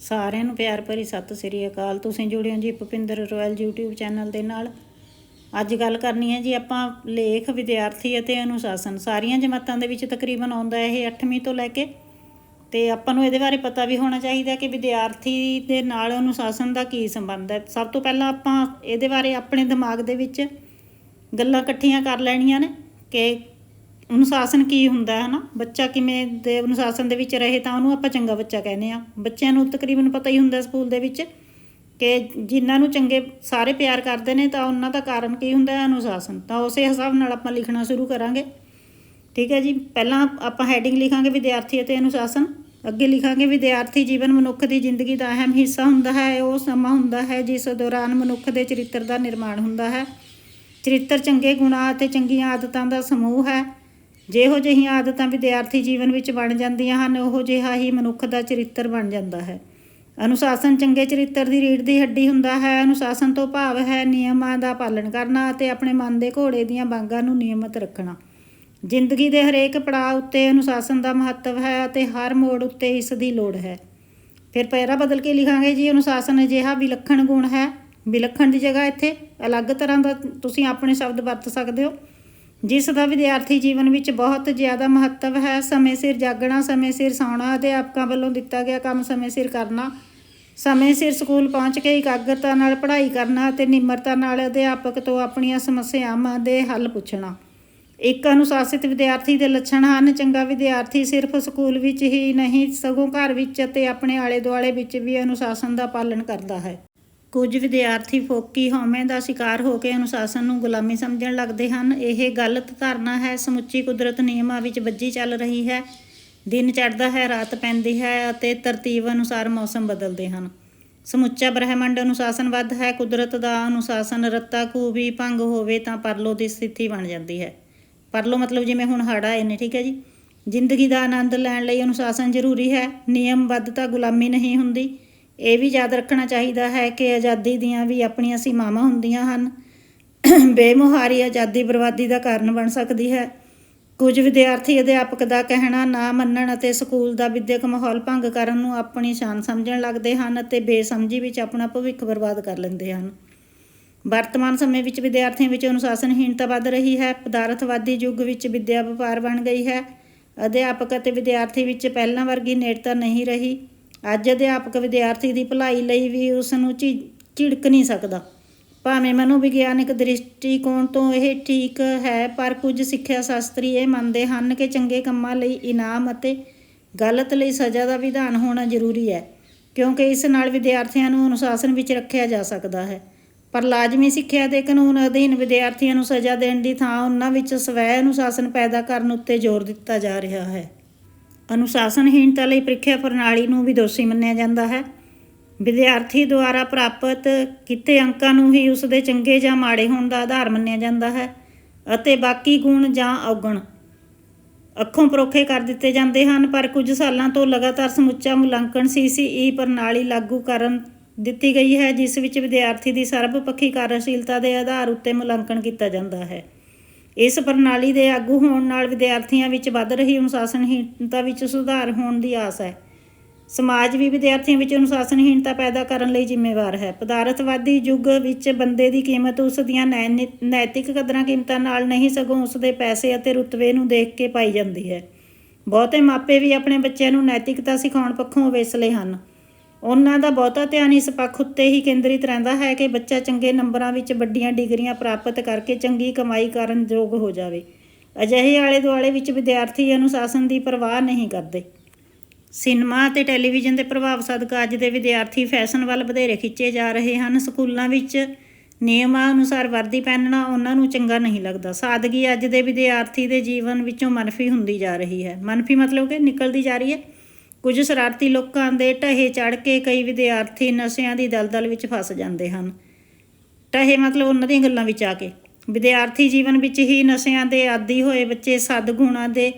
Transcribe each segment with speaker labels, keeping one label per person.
Speaker 1: ਸਾਰਿਆਂ ਨੂੰ ਪਿਆਰ ਭਰੀ ਸਤਿ ਸ੍ਰੀ ਅਕਾਲ। ਤੁਸੀਂ ਜੁੜੇ ਹੋ ਜੀ ਭੁਪਿੰਦਰ ਰੋਇਲ YouTube ਚੈਨਲ ਦੇ ਨਾਲ। ਅੱਜ ਗੱਲ ਕਰਨੀ ਹੈ ਜੀ ਆਪਾਂ ਲੇਖ, ਵਿਦਿਆਰਥੀ ਅਤੇ ਅਨੁਸ਼ਾਸਨ। ਸਾਰੀਆਂ ਜਮਾਤਾਂ ਦੇ ਵਿੱਚ ਤਕਰੀਬਨ ਆਉਂਦਾ ਇਹ 8ਵੀਂ ਤੋਂ ਲੈ ਕੇ। ਤੇ ਆਪਾਂ ਨੂੰ ਇਹਦੇ ਬਾਰੇ ਪਤਾ ਵੀ ਹੋਣਾ ਚਾਹੀਦਾ ਕਿ ਵਿਦਿਆਰਥੀ ਦੇ ਨਾਲ ਅਨੁਸ਼ਾਸਨ ਦਾ ਕੀ ਸੰਬੰਧ ਹੈ। ਸਭ ਤੋਂ ਪਹਿਲਾਂ ਆਪਾਂ ਇਹਦੇ ਬਾਰੇ ਆਪਣੇ ਦਿਮਾਗ ਦੇ ਵਿੱਚ ਗੱਲਾਂ ਇਕੱਠੀਆਂ ਕਰ ਲੈਣੀਆਂ ਨੇ ਕਿ ਅਨੁਸ਼ਾਸਨ ਕੀ ਹੁੰਦਾ ਹੈ ਨਾ ਬੱਚਾ ਕਿਵੇਂ ਦੇ ਅਨੁਸ਼ਾਸਨ ਦੇ ਵਿੱਚ ਰਹੇ ਤਾਂ ਉਹਨੂੰ ਆਪਾਂ ਚੰਗਾ ਬੱਚਾ ਕਹਿੰਦੇ ਆ ਬੱਚਿਆਂ ਨੂੰ ਤਕਰੀਬਨ ਪਤਾ ਹੀ ਹੁੰਦਾ ਸਕੂਲ ਦੇ ਵਿੱਚ ਕਿ ਜਿਨ੍ਹਾਂ ਨੂੰ ਚੰਗੇ ਸਾਰੇ ਪਿਆਰ ਕਰਦੇ ਨੇ ਤਾਂ ਉਹਨਾਂ ਦਾ ਕਾਰਨ ਕੀ ਹੁੰਦਾ ਹੈ ਅਨੁਸ਼ਾਸਨ। ਤਾਂ ਉਸੇ ਹਿਸਾਬ ਨਾਲ ਆਪਾਂ ਲਿਖਣਾ ਸ਼ੁਰੂ ਕਰਾਂਗੇ। ਠੀਕ ਹੈ ਜੀ? ਪਹਿਲਾਂ ਆਪਾਂ ਹੈਡਿੰਗ ਲਿਖਾਂਗੇ ਵਿਦਿਆਰਥੀ ਅਤੇ ਅਨੁਸ਼ਾਸਨ। ਅੱਗੇ ਲਿਖਾਂਗੇ ਵਿਦਿਆਰਥੀ ਜੀਵਨ ਮਨੁੱਖ ਦੀ ਜ਼ਿੰਦਗੀ ਦਾ ਅਹਿਮ ਹਿੱਸਾ ਹੁੰਦਾ ਹੈ। ਉਹ ਸਮਾਂ ਹੁੰਦਾ ਹੈ ਜਿਸ ਦੌਰਾਨ ਮਨੁੱਖ ਦੇ ਚਰਿੱਤਰ ਦਾ ਨਿਰਮਾਣ ਹੁੰਦਾ ਹੈ। ਚਰਿੱਤਰ ਚੰਗੇ ਗੁਣਾਂ ਅਤੇ ਚੰਗੀਆਂ ਆਦਤਾਂ ਦਾ ਸਮੂਹ ਹੈ। ਜਿਹੋ ਜਿਹੀਆਂ ਆਦਤਾਂ ਵਿਦਿਆਰਥੀ ਜੀਵਨ ਵਿੱਚ ਬਣ ਜਾਂਦੀਆਂ ਹਨ, ਉਹੋ ਜਿਹਾ ਹੀ ਮਨੁੱਖ ਦਾ ਚਰਿੱਤਰ ਬਣ ਜਾਂਦਾ ਹੈ। ਅਨੁਸ਼ਾਸਨ ਚੰਗੇ ਚਰਿੱਤਰ ਦੀ ਰੀੜ ਦੀ ਹੱਡੀ ਹੁੰਦਾ ਹੈ। ਅਨੁਸ਼ਾਸਨ ਤੋਂ ਭਾਵ ਹੈ ਨਿਯਮਾਂ ਦਾ ਪਾਲਣ ਕਰਨਾ ਅਤੇ ਆਪਣੇ ਮਨ ਦੇ ਘੋੜੇ ਦੀਆਂ ਵਾਂਗਾਂ ਨੂੰ ਨਿਯਮਤ ਰੱਖਣਾ। ਜ਼ਿੰਦਗੀ ਦੇ ਹਰੇਕ ਪੜਾਅ ਉੱਤੇ ਅਨੁਸ਼ਾਸਨ ਦਾ ਮਹੱਤਵ ਹੈ ਅਤੇ ਹਰ ਮੋੜ ਉੱਤੇ ਇਸ ਦੀ ਲੋੜ ਹੈ। ਫਿਰ ਪੈਰਾ ਬਦਲ ਕੇ ਲਿਖਾਂਗੇ ਜੀ, ਅਨੁਸ਼ਾਸਨ ਅਜਿਹਾ ਵਿਲੱਖਣ ਗੁਣ ਹੈ। ਵਿਲੱਖਣ ਦੀ ਜਗ੍ਹਾ ਇੱਥੇ ਅਲੱਗ ਤਰ੍ਹਾਂ ਦਾ ਤੁਸੀਂ ਆਪਣੇ ਸ਼ਬਦ ਵਰਤ ਸਕਦੇ ਹੋ। ਜਿਸ ਦਾ ਵਿਦਿਆਰਥੀ ਜੀਵਨ ਵਿੱਚ ਬਹੁਤ ਜ਼ਿਆਦਾ ਮਹੱਤਵ ਹੈ, ਸਮੇਂ ਸਿਰ ਜਾਗਣਾ, ਸਮੇਂ ਸਿਰ ਸੌਣਾ, ਅਧਿਆਪਕਾਂ ਵੱਲੋਂ ਦਿੱਤਾ ਗਿਆ ਕੰਮ ਸਮੇਂ ਸਿਰ ਕਰਨਾ, ਸਮੇਂ ਸਿਰ ਸਕੂਲ ਪਹੁੰਚ ਕੇ ਇਕਾਗਰਤਾ ਨਾਲ ਪੜ੍ਹਾਈ ਕਰਨਾ ਅਤੇ ਨਿਮਰਤਾ ਨਾਲ ਅਧਿਆਪਕ ਤੋਂ ਆਪਣੀਆਂ ਸਮੱਸਿਆਵਾਂ ਦੇ ਹੱਲ ਪੁੱਛਣਾ। ਇੱਕ ਅਨੁਸ਼ਾਸਿਤ ਵਿਦਿਆਰਥੀ ਦੇ ਲੱਛਣ ਹਨ, ਚੰਗਾ ਵਿਦਿਆਰਥੀ ਸਿਰਫ ਸਕੂਲ ਵਿੱਚ ਹੀ ਨਹੀਂ, ਸਗੋਂ ਘਰ ਵਿੱਚ ਅਤੇ ਆਪਣੇ ਆਲੇ ਦੁਆਲੇ ਵਿੱਚ ਵੀ ਅਨੁਸ਼ਾਸਨ ਦਾ ਪਾਲਣ ਕਰਦਾ ਹੈ। ਕੁਝ ਵਿਦਿਆਰਥੀ ਫੋਕੀ ਹਉਮੈ ਦਾ ਸ਼ਿਕਾਰ ਹੋ ਕੇ ਅਨੁਸ਼ਾਸਨ ਨੂੰ ਗੁਲਾਮੀ ਸਮਝਣ ਲੱਗਦੇ ਹਨ। ਇਹ ਗਲਤ ਧਾਰਨਾ ਹੈ। ਸਮੁੱਚੀ ਕੁਦਰਤ ਨਿਯਮਾਂ ਵਿੱਚ ਵੱਜੀ ਚੱਲ ਰਹੀ ਹੈ। ਦਿਨ ਚੜ੍ਹਦਾ ਹੈ, ਰਾਤ ਪੈਂਦੀ ਹੈ ਅਤੇ ਤਰਤੀਬ ਅਨੁਸਾਰ ਮੌਸਮ ਬਦਲਦੇ ਹਨ। ਸਮੁੱਚਾ ਬ੍ਰਹਿਮੰਡ ਅਨੁਸ਼ਾਸਨਬੱਧ ਹੈ। ਕੁਦਰਤ ਦਾ ਅਨੁਸ਼ਾਸਨ ਰੱਤਾ ਕੂ ਵੀ ਭੰਗ ਹੋਵੇ ਤਾਂ ਪਰਲੋ ਦੀ ਸਥਿਤੀ ਬਣ ਜਾਂਦੀ ਹੈ। ਪਰਲੋ ਮਤਲਬ ਜਿਵੇਂ ਹੁਣ ਹੜ੍ਹ ਆਏ ਨੇ ਠੀਕ ਹੈ ਜੀ? ਜ਼ਿੰਦਗੀ ਦਾ ਆਨੰਦ ਲੈਣ ਲਈ ਅਨੁਸ਼ਾਸਨ ਜ਼ਰੂਰੀ ਹੈ। ਨਿਯਮਬੱਧਤਾ ਗੁਲਾਮੀ ਨਹੀਂ ਹੁੰਦੀ। ਇਹ ਵੀ ਯਾਦ ਰੱਖਣਾ ਚਾਹੀਦਾ ਹੈ ਕਿ ਆਜ਼ਾਦੀ ਦੀਆਂ ਵੀ ਆਪਣੀਆਂ ਸੀਮਾਵਾਂ ਹੁੰਦੀਆਂ ਹਨ। ਬੇਮੁਹਾਰੀ ਆਜ਼ਾਦੀ ਬਰਬਾਦੀ ਦਾ ਕਾਰਨ ਬਣ ਸਕਦੀ ਹੈ। ਕੁਝ ਵਿਦਿਆਰਥੀ ਅਧਿਆਪਕ ਦਾ ਕਹਿਣਾ ਨਾ ਮੰਨਣ ਅਤੇ ਸਕੂਲ ਦਾ ਵਿਦਿਅਕ ਮਾਹੌਲ ਭੰਗ ਕਰਨ ਨੂੰ ਆਪਣੀ ਸ਼ਾਨ ਸਮਝਣ ਲੱਗਦੇ ਹਨ ਅਤੇ ਬੇਸਮਝੀ ਵਿੱਚ ਆਪਣਾ ਭਵਿੱਖ ਬਰਬਾਦ ਕਰ ਲੈਂਦੇ ਹਨ। ਵਰਤਮਾਨ ਸਮੇਂ ਵਿੱਚ ਵਿਦਿਆਰਥੀਆਂ ਵਿੱਚ ਅਨੁਸ਼ਾਸਨਹੀਣਤਾ ਵੱਧ ਰਹੀ ਹੈ। ਪਦਾਰਥਵਾਦੀ ਯੁੱਗ ਵਿੱਚ ਵਿੱਦਿਆ ਵਪਾਰ ਬਣ ਗਈ ਹੈ। ਅਧਿਆਪਕ ਅਤੇ ਵਿਦਿਆਰਥੀ ਵਿੱਚ ਪਹਿਲਾਂ ਵਰਗੀ ਨੇੜਤਾ ਨਹੀਂ ਰਹੀ। ਅੱਜ ਅਧਿਆਪਕ ਵਿਦਿਆਰਥੀ ਦੀ ਭਲਾਈ ਲਈ ਵੀ ਉਸ ਨੂੰ ਝਿ- ਝਿੜਕ ਨਹੀਂ ਸਕਦਾ। ਭਾਵੇਂ ਮਨੋਵਿਗਿਆਨਿਕ ਦ੍ਰਿਸ਼ਟੀਕੋਣ ਤੋਂ ਇਹ ਠੀਕ ਹੈ, ਪਰ ਕੁਝ ਸਿੱਖਿਆ ਸ਼ਾਸਤਰੀ ਇਹ ਮੰਨਦੇ ਹਨ ਕਿ ਚੰਗੇ ਕੰਮਾਂ ਲਈ ਇਨਾਮ ਅਤੇ ਗਲਤ ਲਈ ਸਜ਼ਾ ਦਾ ਵਿਧਾਨ ਹੋਣਾ ਜ਼ਰੂਰੀ ਹੈ, ਕਿਉਂਕਿ ਇਸ ਨਾਲ ਵਿਦਿਆਰਥੀਆਂ ਨੂੰ ਅਨੁਸ਼ਾਸਨ ਵਿੱਚ ਰੱਖਿਆ ਜਾ ਸਕਦਾ ਹੈ। ਪਰ ਲਾਜ਼ਮੀ ਸਿੱਖਿਆ ਦੇ ਕਾਨੂੰਨ ਅਧੀਨ ਵਿਦਿਆਰਥੀਆਂ ਨੂੰ ਸਜ਼ਾ ਦੇਣ ਦੀ ਥਾਂ ਉਹਨਾਂ ਵਿੱਚ ਸਵੈ ਅਨੁਸ਼ਾਸਨ ਪੈਦਾ ਕਰਨ ਉੱਤੇ ਜ਼ੋਰ ਦਿੱਤਾ ਜਾ ਰਿਹਾ ਹੈ। ਅਨੁਸ਼ਾਸਨਹੀਣਤਾ ਲਈ ਪ੍ਰੀਖਿਆ ਪ੍ਰਣਾਲੀ ਨੂੰ ਵੀ ਦੋਸ਼ੀ ਮੰਨਿਆ ਜਾਂਦਾ ਹੈ। ਵਿਦਿਆਰਥੀ ਦੁਆਰਾ ਪ੍ਰਾਪਤ ਕੀਤੇ ਅੰਕਾਂ ਨੂੰ ਹੀ ਉਸ ਦੇ ਚੰਗੇ ਜਾਂ ਮਾੜੇ ਹੋਣ ਦਾ ਆਧਾਰ ਮੰਨਿਆ ਜਾਂਦਾ ਹੈ ਅਤੇ ਬਾਕੀ ਗੁਣ ਜਾਂ ਔਗਣ ਅੱਖੋਂ ਪਰੋਖੇ ਕਰ ਦਿੱਤੇ ਜਾਂਦੇ ਹਨ, ਪਰ ਕੁਝ ਸਾਲਾਂ ਤੋਂ ਲਗਾਤਾਰ ਸਮੁੱਚਾ ਮੁਲਾਂਕਣ ਸੀਸੀਈ ਪ੍ਰਣਾਲੀ ਲਾਗੂ ਕਰਨ ਦਿੱਤੀ ਗਈ ਹੈ, ਜਿਸ ਵਿੱਚ ਵਿਦਿਆਰਥੀ ਦੀ ਸਰਬਪੱਖੀ ਕਾਰਜਸ਼ੀਲਤਾ ਦੇ ਆਧਾਰ ਉੱਤੇ ਮੁਲਾਂਕਣ ਕੀਤਾ ਜਾਂਦਾ ਹੈ। ਇਸ ਪ੍ਰਣਾਲੀ ਦੇ ਆਗੂ ਹੋਣ ਨਾਲ ਵਿਦਿਆਰਥੀਆਂ ਵਿੱਚ ਵੱਧ ਰਹੀ ਅਨੁਸ਼ਾਸਨਹੀਣਤਾ ਵਿੱਚ ਸੁਧਾਰ ਹੋਣ ਦੀ ਆਸ ਹੈ। ਸਮਾਜ ਵੀ ਵਿਦਿਆਰਥੀਆਂ ਵਿੱਚ ਅਨੁਸ਼ਾਸਨਹੀਣਤਾ ਪੈਦਾ ਕਰਨ ਲਈ ਜ਼ਿੰਮੇਵਾਰ ਹੈ। ਪਦਾਰਥਵਾਦੀ ਯੁੱਗ ਵਿੱਚ ਬੰਦੇ ਦੀ ਕੀਮਤ ਉਸ ਦੀਆਂ ਨੈ- ਨੈਤਿਕ ਕਦਰਾਂ ਕੀਮਤਾਂ ਨਾਲ ਨਹੀਂ ਸਗੋਂ ਉਸ ਦੇ ਪੈਸੇ ਅਤੇ ਰੁਤਬੇ ਨੂੰ ਦੇਖ ਕੇ ਪਾਈ ਜਾਂਦੀ ਹੈ। ਬਹੁਤੇ ਮਾਪੇ ਵੀ ਆਪਣੇ ਬੱਚਿਆਂ ਨੂੰ ਨੈਤਿਕਤਾ ਸਿਖਾਉਣ ਪੱਖੋਂ ਵੇਸਲੇ ਹਨ। ਉਹਨਾਂ ਦਾ ਬਹੁਤਾ ਧਿਆਨ ਇਸ ਪੱਖ ਉੱਤੇ ਹੀ ਕੇਂਦਰਿਤ ਰਹਿੰਦਾ ਹੈ ਕਿ ਬੱਚਾ ਚੰਗੇ ਨੰਬਰਾਂ ਵਿੱਚ ਵੱਡੀਆਂ ਡਿਗਰੀਆਂ ਪ੍ਰਾਪਤ ਕਰਕੇ ਚੰਗੀ ਕਮਾਈ ਕਰਨ ਯੋਗ ਹੋ ਜਾਵੇ। ਅਜਿਹੇ ਆਲੇ ਦੁਆਲੇ ਵਿੱਚ ਵਿਦਿਆਰਥੀ ਅਨੁਸ਼ਾਸਨ ਦੀ ਪਰਵਾਹ ਨਹੀਂ ਕਰਦੇ। ਸਿਨੇਮਾ ਅਤੇ ਟੈਲੀਵਿਜ਼ਨ ਦੇ ਪ੍ਰਭਾਵ ਸਦਕਾ ਅੱਜ ਦੇ ਵਿਦਿਆਰਥੀ ਫੈਸ਼ਨ ਵੱਲ ਵਧੇਰੇ ਖਿੱਚੇ ਜਾ ਰਹੇ ਹਨ। ਸਕੂਲਾਂ ਵਿੱਚ ਨਿਯਮਾਂ ਅਨੁਸਾਰ ਵਰਦੀ ਪਹਿਨਣਾ ਉਹਨਾਂ ਨੂੰ ਚੰਗਾ ਨਹੀਂ ਲੱਗਦਾ। ਸਾਦਗੀ ਅੱਜ ਦੇ ਵਿਦਿਆਰਥੀ ਦੇ ਜੀਵਨ ਵਿੱਚੋਂ ਮਨਫੀ ਹੁੰਦੀ ਜਾ ਰਹੀ ਹੈ। ਮਨਫੀ ਮਤਲਬ ਕਿ ਨਿਕਲਦੀ ਜਾ ਰਹੀ ਹੈ। ਕੁਝ ਸ਼ਰਾਰਤੀ ਲੋਕਾਂ ਦੇ ਢਹੇ ਚੜ ਕੇ ਕਈ ਵਿਦਿਆਰਥੀ ਨਸ਼ਿਆਂ ਦੀ ਦਲਦਲ ਵਿੱਚ ਫਸ ਜਾਂਦੇ ਹਨ। ਢਹੇ ਮਤਲਬ ਉਹਨਾਂ ਦੀਆਂ ਗੱਲਾਂ ਵਿੱਚ ਆ ਕੇ। ਵਿਦਿਆਰਥੀ ਜੀਵਨ ਵਿੱਚ ਹੀ ਨਸ਼ਿਆਂ ਦੇ ਆਦੀ ਹੋਏ ਬੱਚੇ ਸਦਗੁਣਾਂ ਦੇ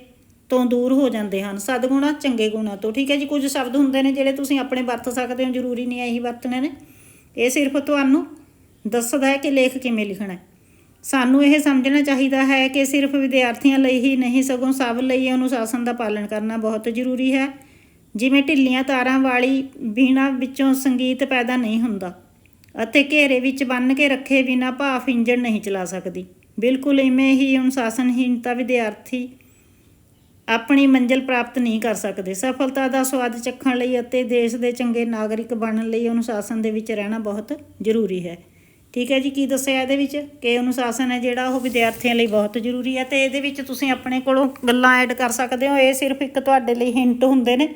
Speaker 1: ਤੋਂ ਦੂਰ ਹੋ ਜਾਂਦੇ ਹਨ। ਸਦਗੁਣਾ ਚੰਗੇ ਗੁਣਾਂ ਤੋਂ। ਠੀਕ ਹੈ ਜੀ, ਕੁਝ ਸ਼ਬਦ ਹੁੰਦੇ ਨੇ ਜਿਹੜੇ ਤੁਸੀਂ ਆਪਣੇ ਵਰਤ ਸਕਦੇ ਹੋ, ਜ਼ਰੂਰੀ ਨਹੀਂ ਹੈ ਇਹੀ ਵਰਤਣੇ ਨੇ। ਇਹ ਸਿਰਫ ਤੁਹਾਨੂੰ ਦੱਸਦਾ ਹੈ ਕਿ ਲੇਖ ਕਿਵੇਂ ਲਿਖਣਾ ਹੈ। ਸਾਨੂੰ ਇਹ ਸਮਝਣਾ ਚਾਹੀਦਾ ਹੈ ਕਿ ਸਿਰਫ ਵਿਦਿਆਰਥੀਆਂ ਲਈ ਹੀ ਨਹੀਂ, ਸਗੋਂ ਸਭ ਲਈ ਅਨੁਸ਼ਾਸਨ ਦਾ ਪਾਲਣ ਕਰਨਾ ਬਹੁਤ ਜ਼ਰੂਰੀ ਹੈ। ਜਿਵੇਂ ਢਿੱਲੀਆਂ ਤਾਰਾਂ ਵਾਲੀ ਵੀਣਾ ਵਿੱਚੋਂ ਸੰਗੀਤ ਪੈਦਾ ਨਹੀਂ ਹੁੰਦਾ ਅਤੇ ਘੇਰੇ ਵਿੱਚ ਬੰਨ੍ਹ ਕੇ ਰੱਖੇ ਬਿਨਾਂ ਭਾਫ ਇੰਜਣ ਨਹੀਂ ਚਲਾ ਸਕਦੀ। ਬਿਲਕੁਲ ਇਵੇਂ ਹੀ ਅਨੁਸ਼ਾਸਨਹੀਨਤਾ ਵਿਦਿਆਰਥੀ ਆਪਣੀ ਮੰਜ਼ਿਲ ਪ੍ਰਾਪਤ ਨਹੀਂ ਕਰ ਸਕਦੇ। ਸਫਲਤਾ ਦਾ ਸਵਾਦ ਚੱਖਣ ਲਈ ਅਤੇ ਦੇਸ਼ ਦੇ ਚੰਗੇ ਨਾਗਰਿਕ ਬਣਨ ਲਈ ਅਨੁਸ਼ਾਸਨ ਦੇ ਵਿੱਚ ਰਹਿਣਾ ਬਹੁਤ ਜ਼ਰੂਰੀ ਹੈ। ਠੀਕ ਹੈ ਜੀ, ਕੀ ਦੱਸਿਆ ਇਹਦੇ ਵਿੱਚ? ਕਿ ਅਨੁਸ਼ਾਸਨ ਹੈ ਜਿਹੜਾ ਉਹ ਵਿਦਿਆਰਥੀਆਂ ਲਈ ਬਹੁਤ ਜ਼ਰੂਰੀ ਹੈ ਤੇ ਇਹਦੇ ਵਿੱਚ ਤੁਸੀਂ ਆਪਣੇ ਕੋਲੋਂ ਗੱਲਾਂ ਐਡ ਕਰ ਸਕਦੇ ਹੋ। ਇਹ ਸਿਰਫ ਇੱਕ ਤੁਹਾਡੇ ਲਈ ਹਿੰਟ ਹੁੰਦੇ ਨੇ।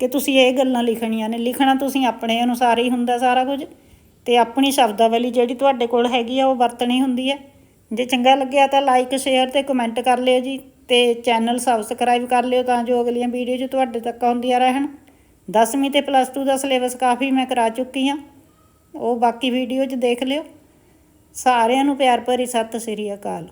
Speaker 1: ਕਿ ਤੁਸੀਂ ਇਹ ਗੱਲਾਂ ਲਿਖਣੀਆਂ ਨੇ। ਲਿਖਣਾ ਤੁਸੀਂ ਆਪਣੇ ਅਨੁਸਾਰ ਹੀ ਹੁੰਦਾ ਸਾਰਾ ਕੁਝ। ਤੇ ਆਪਣੀ ਸ਼ਬਦਾਵਲੀ ਜਿਹੜੀ ਤੁਹਾਡੇ ਕੋਲ ਹੈਗੀ ਆ, ਉਹ ਵਰਤਣੀ ਹੁੰਦੀ ਹੈ ਜੇ ਚੰਗਾ ਲੱਗਿਆ ਤਾਂ ਲਾਈਕ ਸ਼ੇਅਰ ਤੇ ਕਮੈਂਟ ਕਰ ਲਿਓ ਜੀ। ਤੇ ਚੈਨਲ ਸਬਸਕ੍ਰਾਈਬ ਕਰ ਲਿਓ ਤਾਂ ਜੋ ਅਗਲੀਆਂ ਵੀਡੀਓ ਜੋ ਤੁਹਾਡੇ ਤੱਕ ਆਉਂਦੀਆਂ ਰਹਿਣ। 10ਵੀਂ ਤੇ ਪਲੱਸ 2 ਦਾ ਸਿਲੇਬਸ ਕਾਫੀ ਮੈਂ ਕਰਾ ਚੁੱਕੀ ਹਾਂ ਉਹ ਬਾਕੀ ਵੀਡੀਓ 'ਚ ਦੇਖ ਲਿਓ। ਸਾਰਿਆਂ ਨੂੰ ਪਿਆਰ ਭਰੀ ਸਤਿ ਸ੍ਰੀ ਅਕਾਲ।